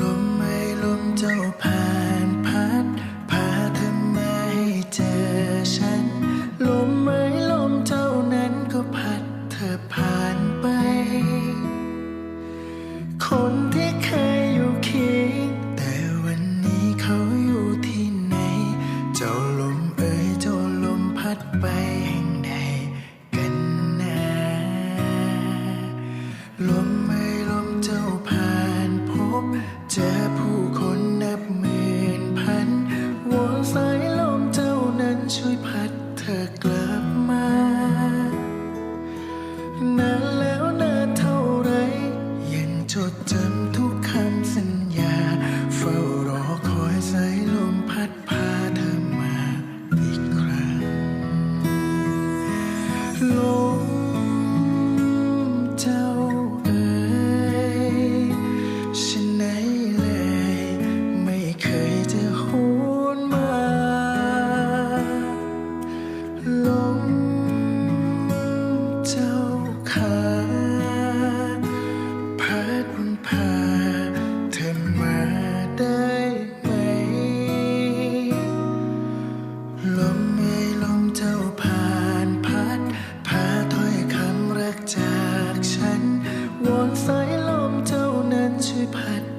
ลมไม่ลมเจ้าผ่านพัดพาเธอมาให้เจอฉัน ลมไม่ลมเจ้านั้นก็พัดเธอผ่านไป คนที่เคยอยู่เคียงแต่วันนี้เขาอยู่ที่ไหน เจ้าลมเอ่ยเจ้าลมพัดไป เจอผู้คนนับหมื่นพันวนสายลมเจ้านั้นช่วยพัดเธอกลับมา นานแล้วนานเท่าไรยังจดจ But.